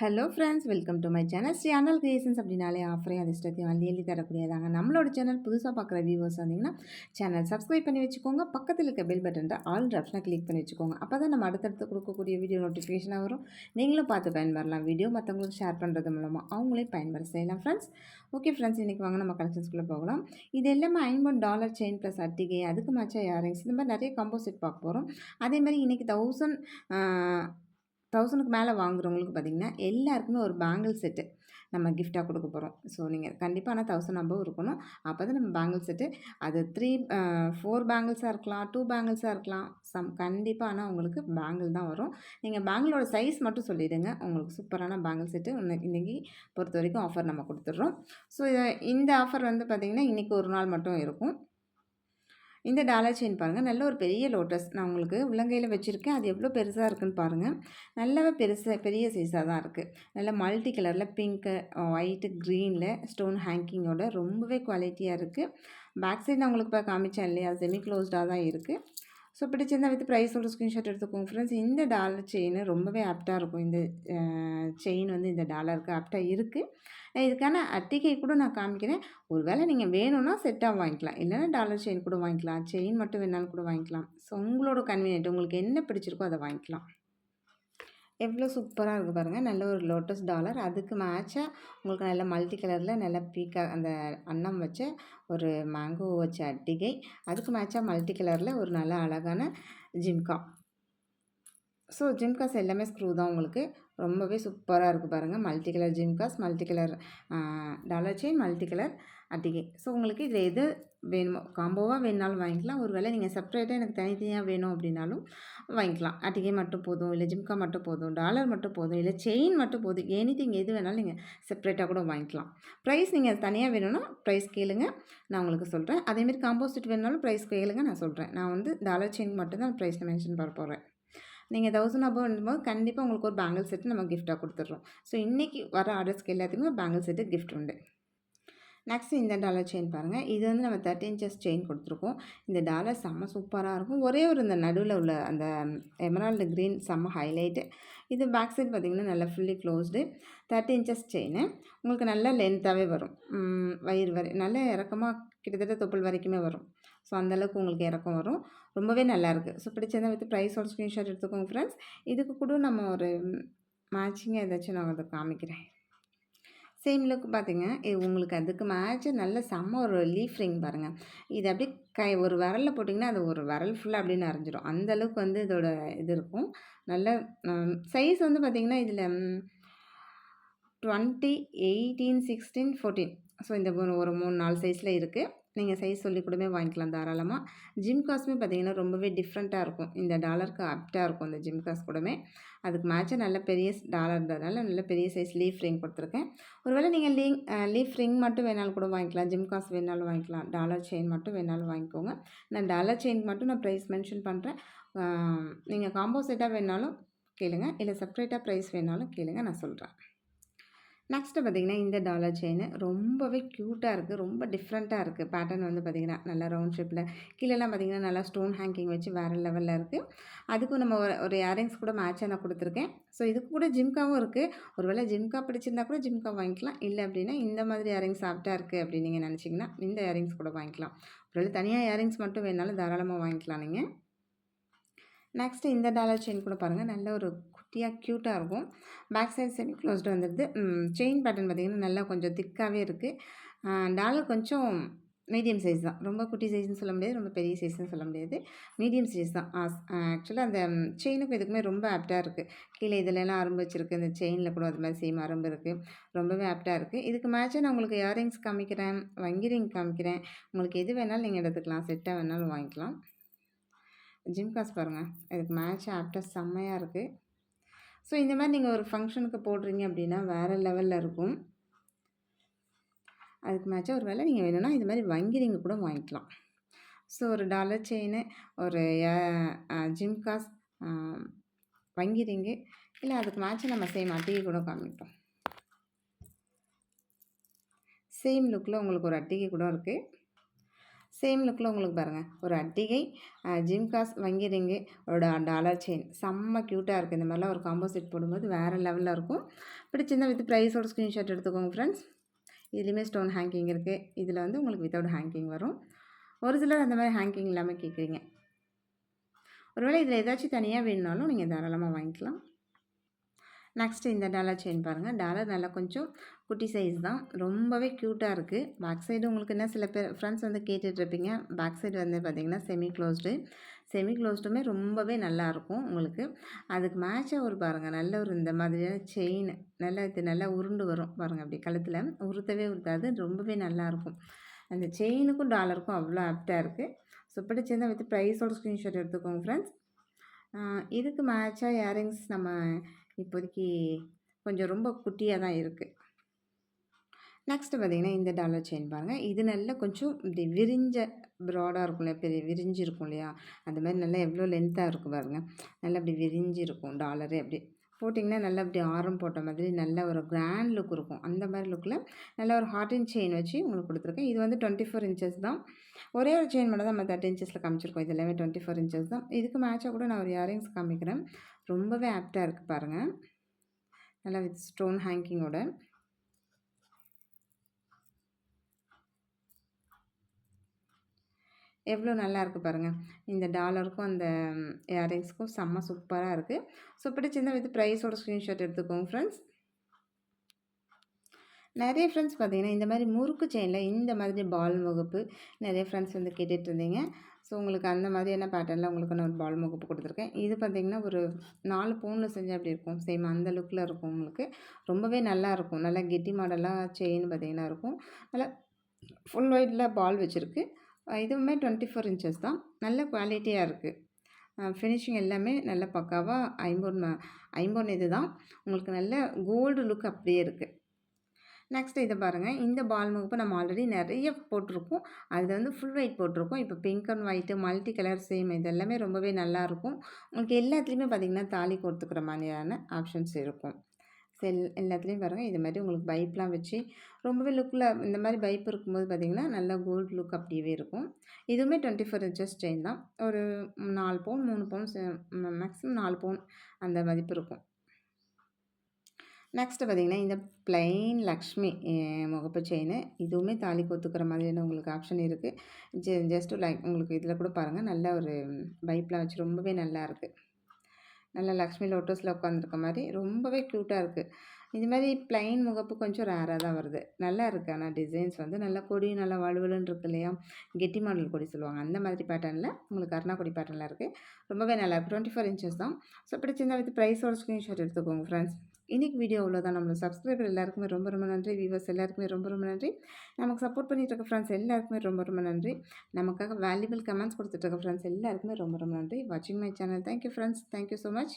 Hello friends welcome to my channel channel creations அப்படின்னாலே ஆஃபரே அதிர்ஷ்டத்தையும் அள்ளி எழுதி தரக்கூடியதாங்க. நம்மளோட சேனல் புதுசாக பார்க்குற வியூவர்ஸ் வந்தீங்கன்னா சேனல் சப்ஸ்கிரைப் பண்ணி வச்சுக்கோங்க. பக்கத்தில் இருக்க பெல் பட்டன் ஆல் ஆப்ஷனை கிளிக் பண்ணி வச்சுக்கோங்க. அப்போ தான் நம்ம அடுத்தடுத்து கொடுக்கக்கூடிய வீடியோ நோட்டிஃபிகேஷனாக வரும். நீங்களும் பார்த்து பயன்பெறலாம். வீடியோ மற்றவங்களுக்கு ஷேர் பண்ணுறது மூலமாக அவங்களே பயன்பெற செய்யலாம் ஃப்ரெண்ட்ஸ் ஓகே ஃப்ரெண்ட்ஸ் இன்றைக்கி வாங்க நம்ம கலெக்ஷன்ஸ்குள்ளே போகலாம். இது எல்லாமே ஐம்பது டாலர் செயின் ப்ளஸ் அட்டிகை. அதுக்கு மேட்சாக இயரிங்ஸ் இந்த மாதிரி நிறைய காம்போசிட் பார்க்க போகிறோம் அதேமாதிரி இன்றைக்கி தௌசண்ட் தௌசண்ட்க்கு மேலே வாங்குறவங்களுக்கு பார்த்திங்கன்னா எல்லாருக்குமே ஒரு பேங்கிள் செட்டு நம்ம கிஃப்டாக கொடுக்க போகிறோம் ஸோ நீங்கள் கண்டிப்பாக ஆனால் தௌசண்ட் அபவ் இருக்கணும். அப்போ தான் நம்ம பேங்கிள் செட்டு அது த்ரீ ஃபோர் பேங்கிள்ஸாக இருக்கலாம் டூ பேங்கிள்ஸாக இருக்கலாம். சம் கண்டிப்பாக ஆனால் உங்களுக்கு பேங்கிள் தான் வரும். நீங்கள் பேங்கிளோட சைஸ் மட்டும் சொல்லிவிடுங்க உங்களுக்கு சூப்பரான பேங்கிள் செட்டு இன்றைக்கி பொறுத்த வரைக்கும் ஆஃபர் நம்ம கொடுத்துட்றோம். ஸோ இந்த ஆஃபர் வந்து பார்த்திங்கன்னா இன்றைக்கி ஒரு நாள் மட்டும் இருக்கும். இந்த டாலர் செயின் பாருங்கள் நல்ல ஒரு பெரிய லோட்டஸ். நான் உங்களுக்கு உள்ளங்கையில் வச்சுருக்கேன். அது எவ்வளோ பெருசாக இருக்குதுன்னு பாருங்கள் நல்லாவே பெருசாக பெரிய சைஸாக தான் இருக்குது நல்ல மல்டி கலரில் பிங்க்கு ஒயிட்டு க்ரீனில் ஸ்டோன் ஹேங்கிங்கோட ரொம்பவே குவாலிட்டியாக இருக்குது பேக் சைடு நான் உங்களுக்கு இப்போ காமிச்சேன் இல்லையா? செமி க்ளோஸ்டாக தான் இருக்குது ஸோ பிடிச்சிருந்தா வித் ப்ரைஸோட ஸ்க்ரீன்ஷாட் எடுத்துக்கோங்க ஃப்ரெண்ட்ஸ் இந்த டாலர் செயின் ரொம்பவே ஆப்டாக இருக்கும். இந்த செயின் வந்து இந்த டாலருக்கு ஆப்டாக இருக்குது இதுக்கான அட்டிகை கூட நான் காமிக்கிறேன். ஒரு வேளை நீங்கள் வேணும்னா செட்டாக வாங்கிக்கலாம். இல்லைன்னா டாலர் செயின் கூட வாங்கிக்கலாம். செயின் மட்டும் வேணாலும் கூட வாங்கிக்கலாம். ஸோ உங்களோட கன்வீனியன்ட் உங்களுக்கு என்ன பிடிச்சிருக்கோ அதை வாங்கிக்கலாம். எவ்வளோ சூப்பராக இருக்குது பாருங்கள் நல்ல ஒரு லோட்டஸ் டாலர் அதுக்கு மேட்சாக உங்களுக்கு நல்ல மல்டி கலரில் நல்ல பீக்காக அந்த அன்னம் வச்ச ஒரு மேங்கோ வச்ச அட்டிகை. அதுக்கு மேட்சாக மல்டி கலரில் ஒரு நல்ல அழகான ஜிம்கா. ஸோ ஜிம்காஸ் எல்லாமே ஸ்க்ரூ தான் உங்களுக்கு. ரொம்பவே சூப்பராக இருக்குது பாருங்கள் multi colour ஜிம்காஸ் multi colour dollar chain multi colour அட்டிகை. So உங்களுக்கு இதில் எது வேணுமோ காம்போவாக வேணுனாலும் வாங்கிக்கலாம். ஒரு வேளை நீங்கள் செப்பரேட்டாக எனக்கு தனித்தனியாக வேணும் அப்படின்னாலும் வாங்கிக்கலாம். அட்டிகை மட்டும் போதும் இல்லை ஜிம்கா மட்டும் போதும் டாலர் மட்டும் போதும் இல்லை செயின் மட்டும் போதும் எனி திங் எது வேணாலும் நீங்கள் செப்பரேட்டாக கூட வாங்கிக்கலாம். ப்ரைஸ் நீங்கள் தனியாக வேணும்னா ப்ரைஸ் கேளுங்க. நான் உங்களுக்கு சொல்கிறேன் அதேமாரி காம்போசிட் வேணுனாலும் ப்ரைஸ் கேளுங்க நான் சொல்கிறேன் நான் வந்து டாலர் செயின் மட்டும் தான் ப்ரைஸ் மென்ஷன் பண்ண போகிறேன் நீங்கள் தௌசண்ட் அபவ் போது கண்டிப்பாக உங்களுக்கு ஒரு பேங்கிள் செட்டு நம்ம கிஃப்ட்டாக கொடுத்துட்றோம். ஸோ இன்றைக்கி வர ஆர்டர்ஸ்க்கு எல்லாத்துக்குமே பேங்கிள் செட்டு கிஃப்ட் உண்டு. நெக்ஸ்ட் இந்த டாலர் செயின் பாருங்கள் இது வந்து நம்ம தேர்ட்டி இன்ச்சஸ் செயின் கொடுத்துருக்கோம். இந்த டாலர் செம்ம சூப்பராக இருக்கும். ஒரே ஒரு இந்த நடுவில் உள்ள அந்த எமரால்டு க்ரீன் செம்ம ஹைலைட்டு இது பேக் சைட் பார்த்திங்கன்னா நல்லா fully closed thirty inches chain உங்களுக்கு நல்ல லென்த்தாகவே வரும். வயிறு வரை நல்ல இறக்கமாக கிட்டத்தட்ட தொப்புள் வரைக்குமே வரும். ஸோ அந்தளவுக்கு உங்களுக்கு இறக்கம் வரும். ரொம்பவே நல்லாயிருக்கு ஸோ பிடிச்சதை வித் ப்ரைஸோட ஸ்க்ரீன்ஷாட் எடுத்துக்கோங்க ஃப்ரெண்ட்ஸ் இதுக்கு கூட நம்ம ஒரு மேட்சிங்காக ஏதாச்சும் நான் அதை காமிக்கிறேன். சேம் லுக் பார்த்தீங்க இது உங்களுக்கு அதுக்கு மேட்ச்சு நல்ல செம்ம ஒரு லீஃப் ரிங் பாருங்கள் இது அப்படியே கை ஒரு விரலில் போட்டிங்கன்னா அது ஒரு விரல் ஃபுல்லாக அப்படியே நிறைஞ்சிரும். அந்தளவுக்கு வந்து இதோட இது இருக்கும். நல்ல சைஸ் வந்து பார்த்திங்கன்னா இதில் twenty eighteen sixteen fourteen so இந்த ஒரு மூணு நாலு சைஸில் இருக்குது நீங்கள் சைஸ் சொல்லி கூடவே வாங்கிக்கலாம் தாராளமாக ஜிம் காஸ்மே பார்த்திங்கன்னா ரொம்பவே டிஃப்ரெண்ட்டாக இருக்கும். இந்த டாலருக்கு அப்டாக இருக்கும் இந்த ஜிம் காஸ் கூடவே அதுக்கு மேட்சாக நல்ல பெரிய டாலர்ன்றதுனால நல்ல பெரிய சைஸ் லீஃப் ரிங் கொடுத்துருக்கேன். ஒருவேளை நீங்கள் லீங் லீஃப் ரிங் மட்டும் வேணாலும் கூட வாங்கிக்கலாம். ஜிம் காஸ் வேணாலும் வாங்கிக்கலாம். டாலர் செயின் மட்டும் வேணாலும் வாங்கிக்கோங்க. நான் டாலர் செயின் மட்டும் நான் ப்ரைஸ் மென்ஷன் பண்ணுறேன் நீங்கள் காம்போ செட்டாக வேணாலும் கேளுங்கள் இல்லை செப்ரேட்டாக ப்ரைஸ் வேணாலும் கேளுங்கள் நான் சொல்கிறேன் நெக்ஸ்ட்டு பார்த்திங்கன்னா இந்த டாலர் செயின் ரொம்பவே க்யூட்டாக இருக்குது ரொம்ப டிஃப்ரெண்ட்டாக இருக்குது பேட்டர்ன் வந்து பார்த்திங்கன்னா நல்லா ரவுண்ட் ஷேப்பில் கீழெல்லாம் பார்த்திங்கன்னா நல்லா ஸ்டோன் ஹேங்கிங் வச்சு வேறு லெவலில் இருக்குது அதுக்கும் நம்ம ஒரு ஒரு இயரிங்ஸ் கூட மேட்சாக நான் கொடுத்துருக்கேன். ஸோ இதுக்கு கூட ஜிம்காவும் இருக்குது ஒரு வேளை ஜிம்கா பிடிச்சிருந்தா கூட ஜிம்கா வாங்கிக்கலாம். இல்லை அப்படின்னா இந்த மாதிரி இயரிங்ஸ் சாஃப்ட்டாக இருக்குது அப்படின்னு நீங்கள் நினச்சிங்கன்னா இந்த இயரிங்ஸ் கூட வாங்கிக்கலாம். ஒரு தனியாக இயரிங்ஸ் மட்டும் வேணாலும் தாராளமாக வாங்கிக்கலாம் நீங்கள் நெக்ஸ்ட்டு இந்த டாலர் செயின் கூட பாருங்கள் நல்ல ஒரு குட்டியாக க்யூட்டாக இருக்கும். பேக் சைட் செமி க்ளோஸ்டு வந்துடுது. செயின் பேட்டர்ன் பார்த்திங்கன்னா நல்லா கொஞ்சம் திக்காகவே இருக்குது டாலர் கொஞ்சம் மீடியம் சைஸ் தான். ரொம்ப குட்டி சைஸ்னு சொல்ல முடியாது ரொம்ப பெரிய சைஸ்னு சொல்ல முடியாது. மீடியம் சைஸ் தான். ஆக்சுவலாக அந்த செயினுக்கும் இதுக்குமே ரொம்ப ஆப்டாக இருக்குது கீழே இதிலலாம் அரும்பு வச்சுருக்கு. இந்த செயினில் கூட அது மாதிரி சேம் அரும்பு இருக்குது ரொம்பவே ஆப்டாக இருக்குது இதுக்கு மேட்சாக நான் உங்களுக்கு இயரிங்ஸ் காமிக்கிறேன் வங்கி ரிங் காமிக்கிறேன். உங்களுக்கு எது வேணாலும் நீங்கள் எடுத்துக்கலாம். செட்டாக வேணாலும் வாங்கிக்கலாம். ஜிம் காஸ் பாருங்கள் இதுக்கு மேட்ச் ஆப்டாக செம்மையாக இருக்குது ஸோ இந்த மாதிரி நீங்கள் ஒரு ஃபங்க்ஷனுக்கு போடுறீங்க அப்படின்னா வேறு லெவலில் இருக்கும். அதுக்கு மேட்சாக ஒரு வேலை நீங்கள் வேணும்னா இது மாதிரி வங்கி நீங்கள் கூட வாங்கிக்கலாம். ஸோ ஒரு டாலர் செயின் ஒரு ஜிம் காஸ் வங்கி ரிங்கு இல்லை அதுக்கு மேட்சாக நம்ம சேம் அட்டிகை கூட காமிப்போம். சேம் லுக்கில் உங்களுக்கு ஒரு அட்டிகை கூட இருக்குது சேம் லுக்கில் உங்களுக்கு பாருங்கள் ஒரு அட்டிகை ஜிம்காஸ் வங்கி ரிங்கு அதோட டாலர் செயின் செம்ம க்யூட்டாக இருக்குது இந்த மாதிரிலாம் ஒரு காம்போ செட் போடும்போது வேறு லெவலில் இருக்கும். பிடிச்சிருந்தால் வித் ப்ரைஸோட ஸ்க்ரீன்ஷாட் எடுத்துக்கோங்க ஃப்ரெண்ட்ஸ் இதுலேயுமே ஸ்டோன் ஹேங்கிங் இருக்குது இதில் வந்து உங்களுக்கு வித்தவுட் ஹேங்கிங் வரும். ஒரு சிலர் அந்த மாதிரி ஹேங்கிங் இல்லாமல் கேட்குறீங்க ஒருவேளை இதில் ஏதாச்சும் தனியாக வேணுனாலும் நீங்கள் தாராளமாக வாங்கிக்கலாம். நெக்ஸ்ட்டு இந்த டாலர் செயின் பாருங்கள் டாலர் நல்லா கொஞ்சம் குட்டி சைஸ் தான். ரொம்பவே க்யூட்டாக இருக்குது பேக் சைடு உங்களுக்கு என்ன சில பேர் ஃப்ரெண்ட்ஸ் வந்து கேட்டுட்ருப்பீங்க பேக் சைடு வந்து பார்த்திங்கன்னா செமி க்ளோஸ்டு செமி க்ளோஸ்டுமே ரொம்பவே நல்லாயிருக்கும் உங்களுக்கு. அதுக்கு மேட்சாக ஒரு பாருங்கள் நல்ல ஒரு இந்த மாதிரியான செயின் நல்லா இது நல்லா உருண்டு வரும் பாருங்கள் அப்படி கழுத்தில். உருத்தவே உருத்தாது ரொம்பவே நல்லாயிருக்கும் அந்த செயினுக்கும் டாலருக்கும் அவ்வளோ ஆப்டாக இருக்குது ஸோ பிடிச்சிருந்தால் வித் ப்ரைஸோட ஸ்க்ரீன்ஷாட் எடுத்துக்கோங்க ஃப்ரெண்ட்ஸ் இதுக்கு மேட்சாக இயரிங்ஸ் நம்ம இப்போதைக்கு கொஞ்சம் ரொம்ப குட்டியாக தான் இருக்குது நெக்ஸ்ட்டு பார்த்திங்கன்னா இந்த டாலர் செயின் பாருங்கள் இது நல்லா கொஞ்சம் இப்படி விரிஞ்ச ப்ராடாக இருக்கும் இல்லையா? பெரிய விரிஞ்சு இருக்கும் இல்லையா? அந்த மாதிரி நல்லா எவ்வளோ லென்த்தாக இருக்கும் பாருங்கள் நல்லா அப்படி விரிஞ்சு இருக்கும் டாலரே அப்படி. போட்டிங்கன்னா நல்லா அப்படி ஆரம் போட்ட மாதிரி நல்ல ஒரு கிராண்ட் லுக் இருக்கும். அந்த மாதிரி லுக்கில் நல்ல ஒரு ஹார்டின் செயின் வச்சு உங்களுக்கு கொடுத்துருக்கேன். இது வந்து டுவெண்ட்டி ஃபோர் இன்ச்சஸ் தான். ஒரே ஒரு செயின் மட்டும் தான் நம்ம தேர்ட்டி இன்ச்சஸில் காமிச்சிருக்கோம். இது எல்லாமே டுவெண்ட்டி ஃபோர் இன்ச்சஸ் தான். இதுக்கு மேட்சாக கூட நான் ஒரு இயரிங்ஸ் காமிக்கிறேன். ரொம்பவே ஆப்டாக இருக்குது பாருங்கள் நல்லா வித் ஸ்டோன் ஹேங்கிங்கோட எவ்வளோ நல்லா இருக்குது பாருங்கள் இந்த டாலருக்கும் அந்த இயரிங்ஸ்க்கும் செம்ம சூப்பராக இருக்குது ஸோ பிடிச்சிருந்தால் வித் ப்ரைஸோட ஸ்க்ரீன்ஷாட் எடுத்துக்கோங்க ஃப்ரெண்ட்ஸ் நிறைய ஃப்ரெண்ட்ஸ் பார்த்தீங்கன்னா இந்த மாதிரி முறுக்கு செயினில் இந்த மாதிரி பால் முகப்பு நிறைய ஃப்ரெண்ட்ஸ் வந்து கேட்டுட்டு இருந்தீங்க. ஸோ உங்களுக்கு அந்த மாதிரியான பேட்டர்னில் உங்களுக்கு நான் ஒரு பால் முகப்பு கொடுத்துருக்கேன். இது பார்த்திங்கன்னா ஒரு நாலு பவுனில் செஞ்சால் அப்படி இருக்கும்? சேம் அந்த லுக்கில் இருக்கும் உங்களுக்கு. ரொம்பவே நல்லா இருக்கும். நல்லா கெட்டி மாடலாக செயின் பார்த்திங்கன்னா இருக்கும். நல்லா ஃபுல் ஒயிட்டில் பால் வச்சுருக்கு. இதுவுமே டுவெண்ட்டி ஃபோர் இன்ச்சஸ் தான். நல்ல குவாலிட்டியாக இருக்குது ஃபினிஷிங் எல்லாமே நல்ல பக்காவாக ஐம்பொன் ஐம்பொன் இது தான் உங்களுக்கு நல்ல கோல்டு லுக் அப்படியே இருக்குது நெக்ஸ்ட் இதை பாருங்கள் இந்த பால் முகப்பு நம்ம ஆல்ரெடி நிறைய போட்டிருக்கோம். அதில் வந்து ஃபுல் ஒயிட் போட்டிருக்கோம். இப்போ pink and white multi colour same இது எல்லாமே ரொம்பவே நல்லாயிருக்கும் உங்களுக்கு எல்லாத்துலேயுமே பார்த்திங்கன்னா தாலி கொடுத்துக்கிற மாதிரியான ஆப்ஷன்ஸ் இருக்கும். செல் எல்லாத்துலேயும் பாருங்கள் இது மாதிரி உங்களுக்கு பைப்லாம் வச்சு ரொம்பவே லுக்கில் இந்த மாதிரி பைப் இருக்கும்போது பார்த்திங்கன்னா நல்லா கோல்டு லுக் அப்படியே இருக்கும். இதுவுமே டுவெண்ட்டி ஃபோர் இன்ச்சஸ் செயின் தான். ஒரு நாலு பவுன் மூணு பவுன் மேக்ஸிமம் நாலு பவுன் அந்த மதிப்பு இருக்கும். நெக்ஸ்ட்டு பார்த்திங்கன்னா இந்த ப்ளைன் லக்ஷ்மி முகப்பு செயின் இதுவுமே தாலி கொத்துக்கிற மாதிரியான உங்களுக்கு ஆப்ஷன் இருக்குது ஜெ ஜஸ்ட்டு லைக் உங்களுக்கு இதில் கூட பாருங்கள் நல்ல ஒரு பைப்லாம் வச்சு ரொம்பவே நல்லா இருக்குது நல்ல லக்ஷ்மி லோட்டஸில் உட்காந்துருக்க மாதிரி ரொம்பவே க்யூட்டாக இருக்குது இது மாதிரி ப்ளைன் முகப்பு கொஞ்சம் ரேராக தான் வருது. நல்லா இருக்குது ஆனால் டிசைன்ஸ் வந்து நல்லா கொடி நல்லா வலுவலுன்னு இருக்கு இல்லையா? கெட்டி மாடல் கொடி சொல்லுவாங்க. அந்த மாதிரி பேட்டர்னில் உங்களுக்கு அருணாக்குடி கொடி பேட்டர்னில் இருக்குது ரொம்பவே நல்லா இருக்குது டுவெண்ட்டி ஃபோர் இன்ச்சஸ் தான் ஸோ பிடிச்சிருந்தா வித் ப்ரைஸோட ஸ்க்ரீன்ஷாட் எடுத்துக்கோங்க ஃப்ரெண்ட்ஸ் இன்றைக்கி வீடியோ தான் நம்மளோட சப்ஸ்கிரைபர் எல்லாருக்குமே ரொம்ப ரொம்ப நன்றி. வியூவர்ஸ் எல்லாருக்குமே ரொம்ப ரொம்ப நன்றி. நமக்கு சப்போர்ட் பண்ணிகிட்டு இருக்க ஃப்ரெண்ட்ஸ் எல்லாருக்குமே ரொம்ப ரொம்ப நன்றி. நமக்காக வேல்யூபிள் கமெண்ட்ஸ் கொடுத்துட்டு இருக்க ஃப்ரெண்ட்ஸ் எல்லாருக்குமே ரொம்ப ரொம்ப நன்றி. வாட்சிங் my channel thank you friends thank you so much